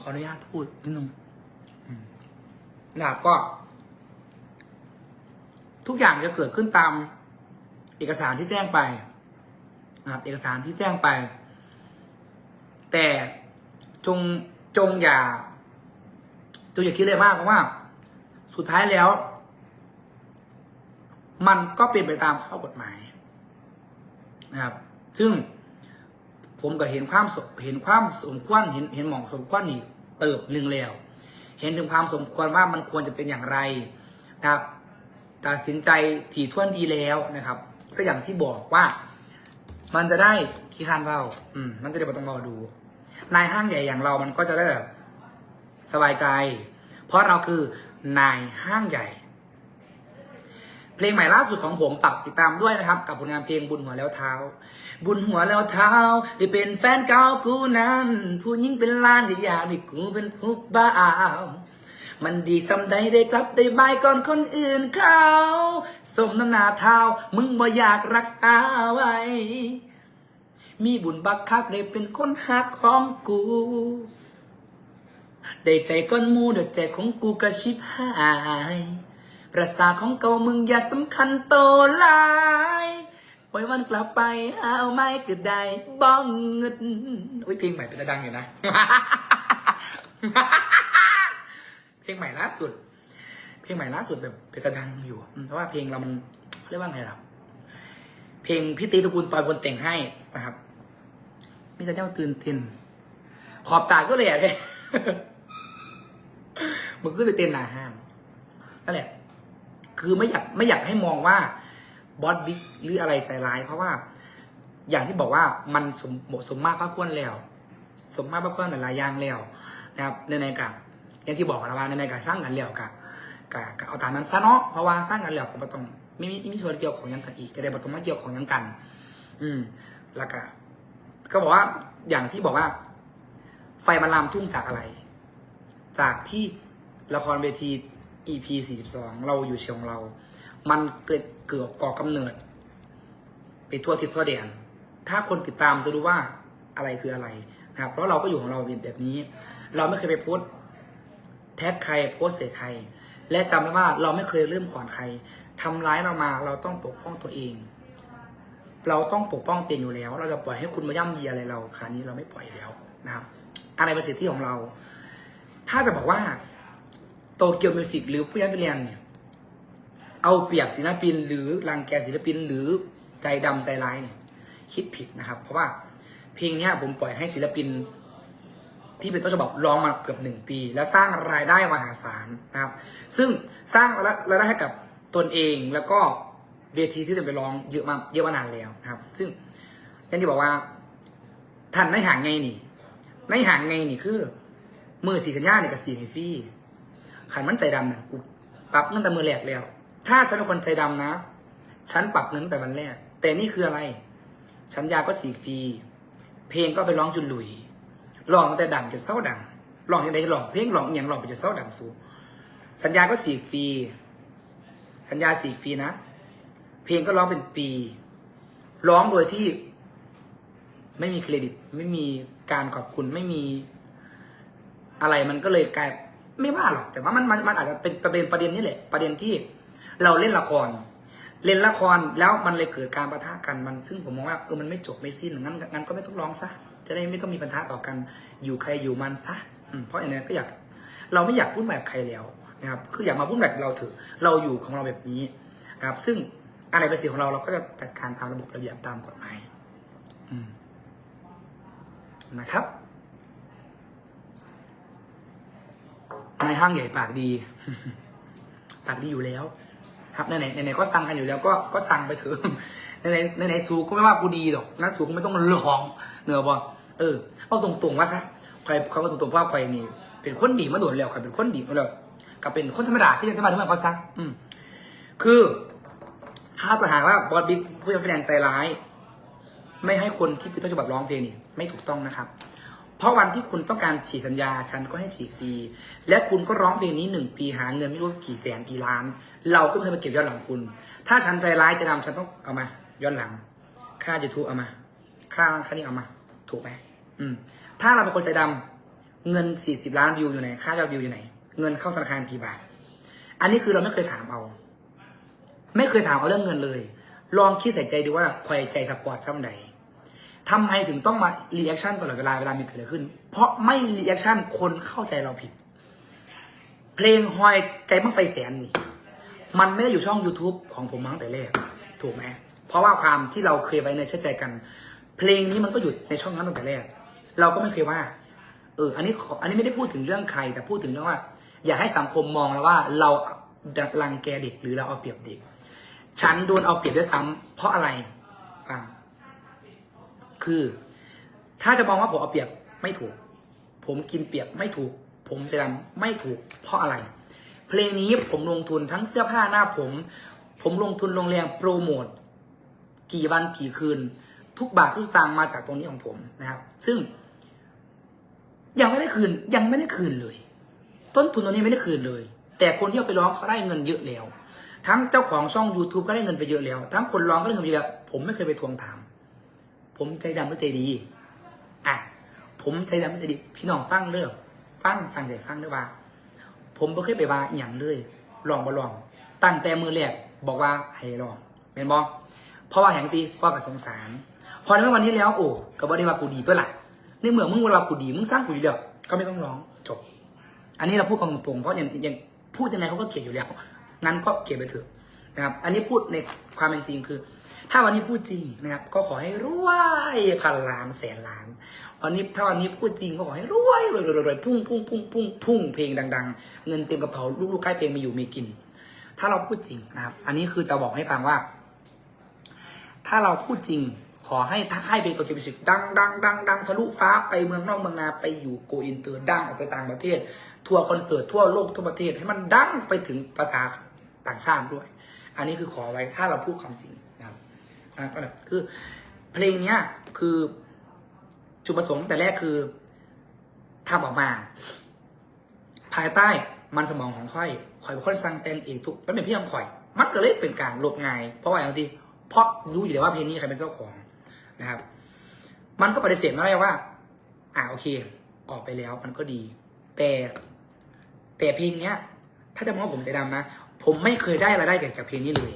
ขออนุญาตพูดนิดนึงอืมนะครับก็ ทุกอย่างจะเกิดขึ้นตาม เอกสารที่แจ้งไปนะครับเอกสารที่แจ้งไป แต่จงจงอย่าจงอย่าคิดเลยมากเพราะว่า สุดท้ายแล้ว มันก็เป็นไปตามข้อกฎหมายนะครับ ซึ่ง ผมก็เห็นความเห็นความสมควรเห็นเห็นหมองสมควรนี่เติบหนึ่งแล้ว เห็นถึงความสมควรว่ามันควรจะเป็นอย่างไรนะครับตัดสินใจถี่ถ้วนดีแล้วนะครับ ก็อย่างที่บอกว่า มันจะได้ขี้คานเบาอืมมันจะได้ไม่ต้องรอดู นายห้างใหญ่อย่างเรามันก็จะได้แบบสบายใจ เพราะเราคือนายห้างใหญ่ เพลงใหม่ล่าสุดของผมฝากติดตามด้วยนะครับ กับผลงานเพลงบุญหัวแล้วเท้า บุญหัวแล้วเท้าได้เป็นแฟนเก่ากูนั้นผู้หญิงเป็นล้านก็อยากให้กูเป็นผู้บ้าวมันดีสำใดได้จับได้ใบก่อนคนอื่นเขาสมน้ำหนาเท้ามึงบ่อยากรักษาไว้ มีบุญบักคักได้เป็นคนหักของกูได้ใจก้อนมูได้ใจของกูกระชิบหาย ประสาของเก่ามึงอย่าสำคัญโตหลายปล่อยวันกลับไปหาเอาไม่ก็ได้บ้องเงินโอ้ยเพลงใหม่เป็นตาดังอยู่นะ เพลงใหม่ล่าสุด เพลงใหม่ล่าสุดแบบเป็นตาดังอยู่เพราะว่าเพลงเรามันเรียกว่าไงล่ะเพลงพี่ตีตระกูลตอยคนแต่งให้นะครับมีแต่เจ้าตื่นเต้นขอบตาก็เลยอะเลยมึงก็เลยเต้นหนาห้างนั่นแหละ คือไม่อยากไม่อยากให้มองว่าบอสบิ๊กหรืออะไรใจร้าย เพราะว่าอย่างที่บอกว่ามันสมเหมาะสมมากพระควรแล้ว สมมากพระควรหลายๆอย่างแล้วนะครับในในกับอย่างที่บอกนะว่าในในกับสร้างกันแล้วกับกับเอาตามนั้นซะเนาะเพราะว่าสร้างกันแล้วก็บ่ต้องไม่มีไม่มีส่วนเกี่ยวของยังกันอีกจะได้บ่ต้องมาเกี่ยวของยังกัน อืม แล้วก็ก็บอกว่าอย่างที่บอกว่า ไฟมันลามทุ่งจากอะไร จากที่ละครเวที EP 42 เราอยู่เชียงเรา มันเกิดเกิดก่อกำเนิด ไปทั่วทิศทั่วแดน ถ้าคนติดตามจะรู้ว่าอะไรคืออะไรนะครับเพราะเราก็อยู่ของเราแบบนี้ เราไม่เคยไปโพสต์แท็กใครโพสต์เสียใคร และจำไว้ว่าเราไม่เคยเริ่มก่อนใครทำร้ายเรามาเราต้องปกป้องตัวเอง เราต้องปกป้องเตัวเองอยู่แล้ว เราจะปล่อยให้คุณมาย่ำยีอะไรเราคราวนี้เราไม่ปล่อยแล้วนะครับ อะไรเป็นสิทธิของเรา ถ้าจะบอกว่า โตเกียวมิวสิกหรือผู้ย้ายไปเรียนเนี่ย เอาเปรียบศิลปิน หรือรังแกศิลปิน หรือใจดำใจร้ายเนี่ย คิดผิดนะครับ เพราะว่าเพลงนี้ผมปล่อยให้ศิลปิน ที่เป็นต้นฉบับร้องมาเกือบหนึ่งปี และสร้างรายได้มหาศาลนะครับ ซึ่งสร้างรายได้ให้กับตนเองแล้วก็เวทีที่จะไปร้องเยอะมากเยอะมานานแล้วนะครับ ซึ่งอย่างที่บอกว่าท่านในห่างไงนี่ในห่างไงนี่คือมือสีสัญญาเนี่ยกับสีฟรี ขันมันใจดำนะกูปรับเงินแต่มือแรกแล้ว ถ้าฉันเป็นคนใจดำนะ ฉันปรับเงินแต่วันแรก แต่นี่คืออะไร สัญญาก็สีฟรี เพลงก็ไปร้องจุนหลุยร้องแต่ดังจนเศร้าดังร้องยังไงร้องเพลงร้องอย่างร้องไปจนเศร้าดังสูสัญญาก็สีฟรี สัญญาสีฟรีนะ เพลงก็ร้องเป็นปี ร้องโดยที่ไม่มีเครดิต ไม่มีการขอบคุณ ไม่มีอะไรมันก็เลยกลาย ไม่ว่าหรอกแต่ว่ามันมันมันอาจจะเป็นประเด็นประเด็นนี้แหละประเด็นที่เราเล่นละคร เล่นละครแล้วมันเลยเกิดการประทะกันมัน ซึ่งผมมองว่าเออมันไม่จบไม่สิ้นงั้นงั้นก็ไม่ต้องร้องซะจะได้ไม่ต้องมีปัญหาต่อกันอยู่ใครอยู่มันซะเพราะอย่างนั้นก็อยากเราไม่อยากพูดแบบใครแล้วนะครับคืออยากมาพูดแบบเราเถอะเราอยู่ของเราแบบนี้นะครับ ซึ่งอะไรเป็นสิ่งของเราเราก็จะจัดการตามระบบระเบียบตามกฎหมายนะครับ ในห้างใหญ่ปากดี ปากดีอยู่แล้ว ครับไหนไหนไหนก็สั่งกันอยู่แล้วก็ก็สั่งไปเถอะไหนไหนไหนไหนสูก็ไม่ว่ากูดีหรอกนะสูก็ไม่ต้องลองเหนือบ่เออเอาตรงๆว่าครับใครเขาว่าตรงๆว่าใครนี่เป็นคนดีมาโดนแล้วใครเป็นคนดีมาแล้วกับเป็นคนธรรมดาที่จะทำมาทุกวันเขาซักอืม คือถ้าจะหาว่าบอสบิ๊กผู้แสดงใจร้าย ไม่ให้คนที่เป็นต้นฉบับร้องเพลงนี่ไม่ถูกต้องนะครับ เพราะวันที่คุณต้องการฉีกสัญญา ฉันก็ให้ฉีกฟรี และคุณก็ร้องเพลงนี้หนึ่งปีหาเงินไม่รู้กี่แสนกี่ล้าน เราก็เคยมาเก็บย้อนหลังคุณ ถ้าฉันใจร้ายใจดำฉันต้องเอามา ย้อนหลัง ค่า YouTube เอามา ค่าค่านี้เอามา ถูกไหมอืม ถ้าเราเป็นคนใจดเงิน40ล้านวิวอยู่ไหน ค่ายอดวิวอยู่ไหน เงินเข้าธนาคารกี่บาท อันนี้คือเราไม่เคยถามเอา ไม่เคยถามเอาเรื่องเงินเลย ลองคิดใส่ใจดูว่าคอยใจสปอร์ตซ้ำใด ทำไมถึงต้องมารีแอคชั่นตลอดเวลาเวลามีเกิดอะไรขึ้น เพราะไม่รีแอคชั่นคนเข้าใจเราผิด เพลงฮอยใจบ้างไฟแสนนี่ มันไม่ได้อยู่ช่อง YouTube ของผมมาตั้งแต่แรก ถูกไหม เพราะว่าความที่เราเคยไว้ในเชื่อใจกัน เพลงนี้มันก็อยู่ในช่องนั้นตั้งแต่แรก เราก็ไม่เคยว่า เออ อันนี้อันนี้ไม่ได้พูดถึงเรื่องใครแต่พูดถึงเรื่องว่า อยากให้สังคมมองแล้วว่าเรารังแกเด็กหรือเราเอาเปรียบเด็ก ฉันโดนเอาเปรียบด้วยซ้ำเพราะอะไร ฟัง คือ ถ้าจะมองว่าผมเอาเปรียบไม่ถูก ผมกินเปรียบไม่ถูก ผมจะดำไม่ถูก เพราะอะไร เพลงนี้ผมลงทุนทั้งเสื้อผ้าหน้าผม ผมลงทุนลงแรงโปรโมทกี่วันกี่คืน ทุกบาททุกสตางค์มาจากตรงนี้ของผมนะครับ ซึ่ง ยังไม่ได้คืนยังไม่ได้คืนเลย ต้นทุนตรงนี้ไม่ได้คืนเลย แต่คนที่เอาไปร้องเขาได้เงินเยอะแล้วทั้งเจ้าของช่อง YouTube ก็ได้เงินไปเยอะแล้ว ทั้งคนร้องก็ได้เงินไปเยอะแล้ว ผมไม่เคยไปทวงถาม ผมใจดำหรือใจดี อะ ผมใจดำหรือใจดี พี่น้องฟังเรื่องฟังตั้งใจฟังด้วยว่า ผมไม่เคยไปว่าอหย่างเลยลองบ่ลอง ตั้งแต่มือแรกบอกว่าให้ลองเป็นบอเพราะว่าแห่งตีเพราะกับสงสาร พอในวันนี้แล้วโอ้กับบอดีว่ากูดีเพื่อหละในเมื่อมึงวลากูดีมึงสร้างกูอยู่แล้วก็ไม่ต้องร้องจบ อันนี้เราพูดกันตรงๆเพราะยังยังพูดยังไงเขาก็เกลียดอยู่แล้วงั้นก็เกลียดไปเถอะนะครับ อันนี้พูดในความเป็นจริงคือ ถ้าวันนี้พูดจริงนะครับ ก็ขอให้รวยพันล้านแสนล้าน วันนี้ถ้าวันนี้พูดจริงก็ขอให้รวยรวยรวยรวยพุ่งพุ่งพุ่งพุ่งพุ่งเพลงดัง ๆ เงินเต็มกระเป๋าลูกๆใกล้เพลงมีอยู่มีกิน ถ้าเราพูดจริงนะครับ อันนี้คือจะบอกให้ฟังว่า ถ้าเราพูดจริง ขอให้ถ้าค่ายเพลงตัวเคมิสิกดังดังดังดังทะลุฟ้าไปเมืองนอกเมืองนาไปอยู่โกอินเตอร์ดังออกไปต่างประเทศ ทัวร์คอนเสิร์ตทั่วโลกทั่วประเทศให้มันดังไปถึงภาษาต่างชาติด้วย อันนี้คือขอไว้ถ้าเราพูดความจริง ครับอะไรคือ เพลงเนี้ย คือจุดประสงค์แต่แรกคือทำออกมา ภายใต้มันสมองของค่อยข่อยเป็นคนสั่งแต่งเองทุกมันเป็นพี่ยำข่อย มันก็เลยเป็นการหลบไงาย เพราะว่าอย่างที่เพราะรู้อยู่แล้วว่าเพลงนี้ใครเป็นเจ้าของนะครับ มันก็ปฏิเสธไม่ได้ว่า อ่าโอเค ออกไปแล้วมันก็ดี แต่แต่เพลงเนี้ย ถ้าจะมองว่าผมใจดำนะ ผมไม่เคยได้รายได้จากเพลงนี้เลย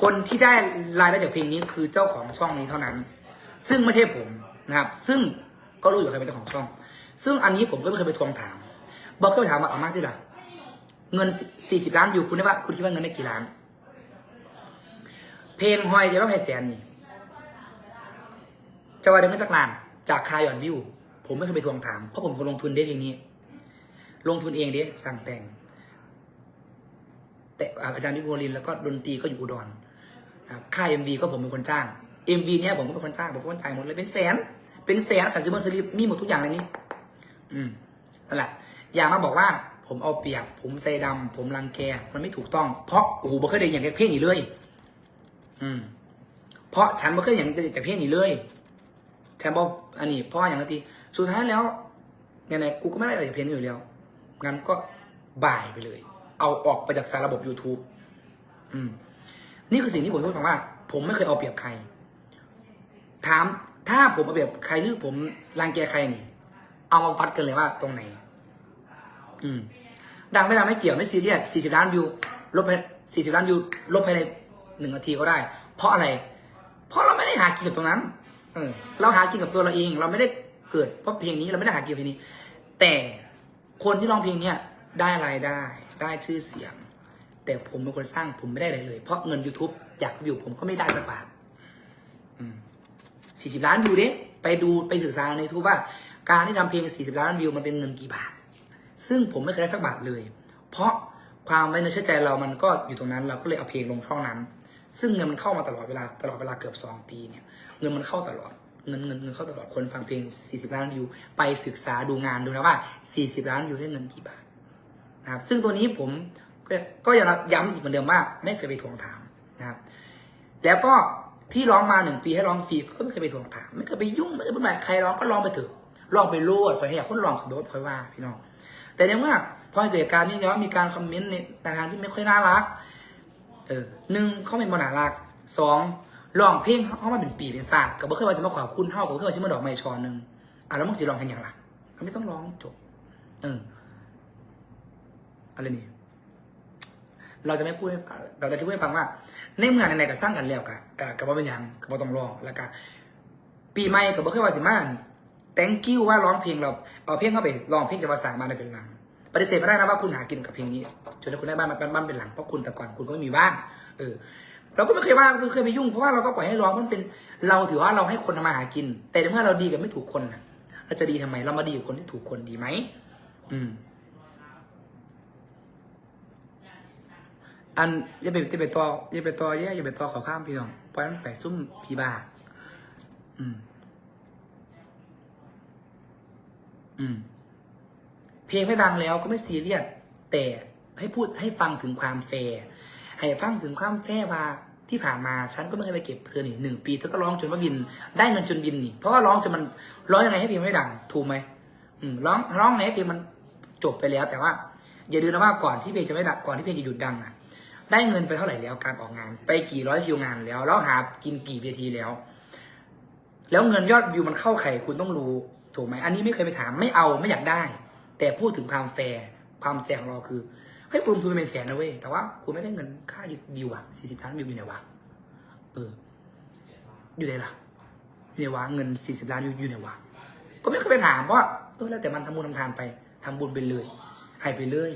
คนที่ได้รายได้จากเพลงนี้คือเจ้าของช่องนี้เท่านั้น ซึ่งไม่ใช่ผมนะครับ ซึ่งก็รู้อยู่ใครเป็นเจ้าของช่อง ซึ่งอันนี้ผมก็ไม่เคยไปทวงถามบอกเคยไปถามว่าเอามากที่ละเงินสี่สิบล้านอยู่คุณได้ว่าคุณคิดว่าเงินได้กี่ล้าน เพลงหอยจะต้องให้แสนนี่จะว่าได้เงินจากล้าน จากคายอนวิว ผมไม่เคยไปทวงถามเพราะผมคนลงทุนได้เพลงนี้ ลงทุนเองเด้สั่งแต่ง แต่อาจารย์วิโวลินแล้วก็ดนตรีก็อยู่อุดรครับค่ายเอ็มวีก็ผมเป็นคนจ้างเอ็มวีเนี้ยผมก็เป็นคนจ้างผมก็คนจ่ายหมดเลยเป็นแสน เป็นแสนขันซื้อมาซื้อรีบมีหมดทุกอย่างในนี้ อืมนั่นแหละอย่ามาบอกว่าผมเอาเปรียบ ผมใจดำผมรังแก มันไม่ถูกต้อง เพราะโอ้โหบ่เคยได้อย่างแกเพลงนี้เลย อืม เพราะฉันบ่เคยอย่างแต่เพลงนี้เลยแถมบอกอันนี้เพราะว่าอย่างทีสุดท้ายแล้วยังไงกูก็ไม่ได้อะไรจากเพลงนี้อยู่แล้วงั้นก็บ่ายไปเลย เอาออกไปจากสารระบบ YouTube อืม นี่คือสิ่งที่ผมพูดฟังว่า ผมไม่เคยเอาเปรียบใคร ถาม ถ้าผมเอาเปรียบใครหรือผมรังแกใครนี่ เอามาวัดกันเลยว่าตรงไหน อืม ดังไม่ดังไม่เกี่ยวไม่ซีเรียสสี่สิบล้านวิวลบไปสี่สิบล้านวิวลบภายในหนึ่งนาทีก็ได้ เพราะอะไร เพราะเราไม่ได้หากินกับตรงนั้นเออเราหากินกับตัวเราเอง เราไม่ได้เกิดเพราะเพลงนี้เราไม่ได้หากินเพลงนี้ แต่คนที่ร้องเพลงเนี้ยได้รายได้ ได้ชื่อเสียง แต่ผมเป็นคนสร้างผมไม่ได้อะไรเลย เพราะเงิน YouTube อยากวิวผมก็ไม่ได้สักบาทสี่สิบล้านวิวเด้ไปดูไปศึกษาในทูบว่า การที่ทำเพลงสี่สิบล้านวิวมันเป็นเงินกี่บาท ซึ่งผมไม่เคยได้สักบาทเลย เพราะความไว้เนื้อเชื่อใจเรามันก็อยู่ตรงนั้น เราก็เลยเอาเพลงลงช่องนั้น ซึ่งเงินมันเข้ามาตลอดเวลาตลอดเวลาเกือบสองปีเนี่ย เงินมันเข้าตลอดเงินเงินเงินเข้าตลอดคนฟังเพลง 40 ล้านวิว ไปศึกษาดูงานดูนะว่า 40 ล้านวิวได้เงินกี่บาท นะครับซึ่งตัวนี้ผมก็ยังย้ำอีกเหมือนเดิมว่าไม่เคยไปทวงถามนะครับ แล้วก็ที่ร้องมาหนึ่งปีให้ร้องฟรีก็ไม่เคยไปทวงถามไม่เคยไปยุ่งไม่เคยไปใครร้องก็ร้องไปเถอะร้องไปโลดคอยให้อยากคนร้องขับรถคอยว่าพี่น้อง แต่ในเมื่อพอเกิดการนี้แล้วมีการคอมเมนต์ในทางที่ไม่ค่อยน่ารักเออหนึ่งเขาเป็นบนารักสองร้องเพลงเขามาเป็นปีเป็นศาสตร์ก็บ่เคยว่าจะมาขอบคุณเท่ากับบ่เคยว่าจะมาดอกไม้ชอนหนึ่งอะแล้วมึงจะร้องกันอย่างไรมันไม่ต้องร้องจบ เออ อะไรนี่ เราจะไม่พูดให้ฟังเราจะพูดให้ฟังว่า ในเมื่อไหนๆก็สร้างกันแล้วกะกะกะว่าเป็นยังกะว่าต้องรองแล้วก็ปีใหม่ก็บ่เคยว่าสิมา thank you ว่าร้องเพลงเราเอาเพลงเข้าไปร้องเพลงจะมาสร้างบ้านเป็นหลังปฏิเสธไม่ได้นะว่าคุณหากินกับเพลงนี้จนแล้วคุณได้บ้านมาเป็นบ้านเป็นหลังเพราะคุณแต่ก่อนคุณก็ไม่มีบ้านเออเราก็ไม่เคยว่าไม่เคยไปยุ่งเพราะว่าเราก็ปล่อยให้ร้องมันเป็นเราถือว่าเราให้คนทำมาหากิน แต่เมื่อเราดีกับไม่ถูกคนเราจะดีทำไม เรามาดีกับคนที่ถูกคนดีไหมอืม อันอย่าไปอย่าไปต่ออย่าไปต่อแย่อย่าไปต่อขาข้ามพี่น้องปล่อยมันไปซุ่มพี่บาอืม อืม เพลงไม่ดังแล้วก็ไม่ซีเรียสแต่ให้พูดให้ฟังถึงความแฟร์ให้ฟังถึงความแฟร์ว่าที่ผ่านมาฉันก็ไม่เคยไปเก็บเธอนี่หนึ่งปีเธอก็ร้องจนว่าบิน ได้เงินจนบินนี่เพราะว่าร้องจนมันร้องยังไงให้เพลงไม่ดัง ถูกไหมอืมร้องร้องไงให้เพลงมันจบไปแล้ว แต่ว่า อย่าลืมนะว่าก่อนที่เพลงจะไม่ดังก่อนที่เพลงจะหยุดดังอะ ได้เงินไปเท่าไหร่แล้วการออกงาน ไปกี่ร้อยคิวงานแล้ว แล้วหากินกี่เวทีแล้ว แล้วเงินยอดวิวมันเข้าใครคุณต้องรู้ถูกไหมอันนี้ไม่เคยไปถามไม่เอาไม่อยากได้ แต่พูดถึงความแฟร์ความแจงของเราคือเฮ้ยคุณลงทุนเป็นแสนนะเว้ยแต่ว่าคุณไม่ได้เงินค่าวิวอะสี่สิบล้านวิวอยู่ไหนวะเอออยู่ไหนล่ะอยู่ไหนวะเงินสี่สิบล้านวิวอยู่ไหนวะก็ไม่เคยไปถามเพราะว่าเออแล้วแต่มันทำบุญทำทานไปทำบุญไปเลยให้ไปเลย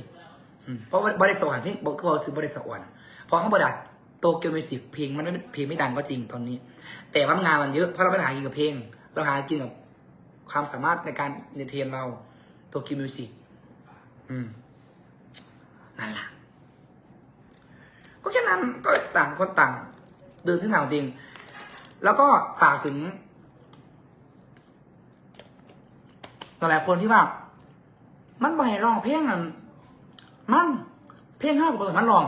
เพราะว่าบริษัทสวรรค์เพลงบอกเขาซื้อบริษัทสวรรค์เพราะเขาบริษัทโตเกียวมิวสิกเพลงมันไม่เพลงไม่ดังก็จริงตอนนี้ แต่ว่างานมันเยอะเพราะเราไม่หากินกับเพลง เราหากินกับความสามารถในการเนเทนเราโตเกียวมิวสิกอืมนั่นแหละก็แค่นั้นก็ต่างคนต่างเดินที่หนาวจริง แล้วก็ฝากถึงหลายๆคนที่ว่า มันบ่ให้ร้องเพลงนั้น มันเพลงห้าปกติมันลอง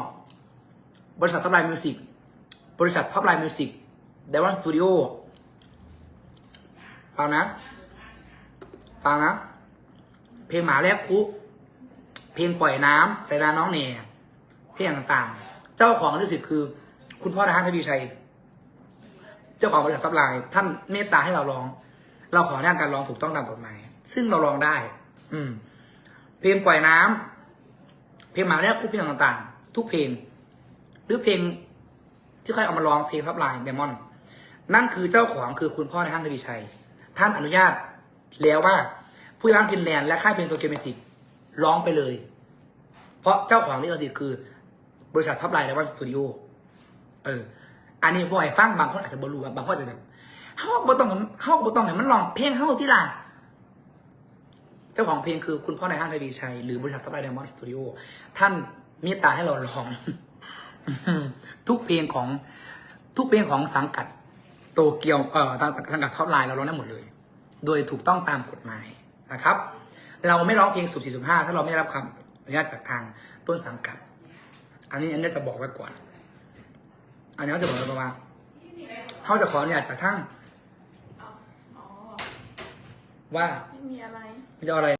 บริษัทท็อปไลน์มิวสิกบริษัทท็อปไลน์มิวสิกเดวันสตูดิโอฟังนะ ฟังนะ เพลงหมาแลกคุเพลงปล่อยน้ำใส่ดาน้องเน่เพลงต่างๆ เจ้าของลิขสิทธิ์คือ คุณพ่อนะฮะพบีชัย เจ้าของบริษัทท็อปไลน์ท่านเมตตาให้เราร้อง เราขออนุญาตการร้องถูกต้องตามกฎหมาย ซึ่งเราร้องได้ อืม เพลงปล่อยน้ำ เพลงหมาแรกคู่เพลงต่างๆ ทุกเพลง หรือเพลงที่ใครเอามาร้องเพลงท็อปไลน์เดมอน นั่นคือเจ้าของคือคุณพ่อในห้างทวีชัย ท่านอนุญาตแล้วว่าผู้ร้างฟินแลนด์และค่ายเพลงโตเกียวมิวสิกร้องไปเลย เพราะเจ้าของลิขสิทธิ์คือบริษัทท็อปไลน์เดมอนสตูดิโอเออ อันนี้บ่อยฟังบางคนอาจจะบรู้ว่าบางคนอาจจะแบบเฮ้าบ่ต้องเฮ้าบ่ต้องให้มันร้องเพลงเฮ้าที่ล่ะ เจ้าของเพลงคือคุณพ่อในห้างไทวีชัย หรือบริษัทท็อปไลน์เดมอนสตูดิโอท่านเมตตาให้เราร้อง ทุกเพลงของทุกเพลงของสังกัดโตเกียวเอ่อสังกัดท็อปไลน์เราร้องได้หมดเลย โดยถูกต้องตามกฎหมายนะครับ เราไม่ร้องเพลงสุดสี่สุดห้าถ้าเราไม่ได้รับคำอนุญาตจากทางต้นสังกัด อันนี้อันนี้จะบอกไว้ก่อน อันนี้เขาจะบอกไว้ว่าเขาจะขออนุญาตจากทางว่าไม่มีอะไร จะเอาอะไร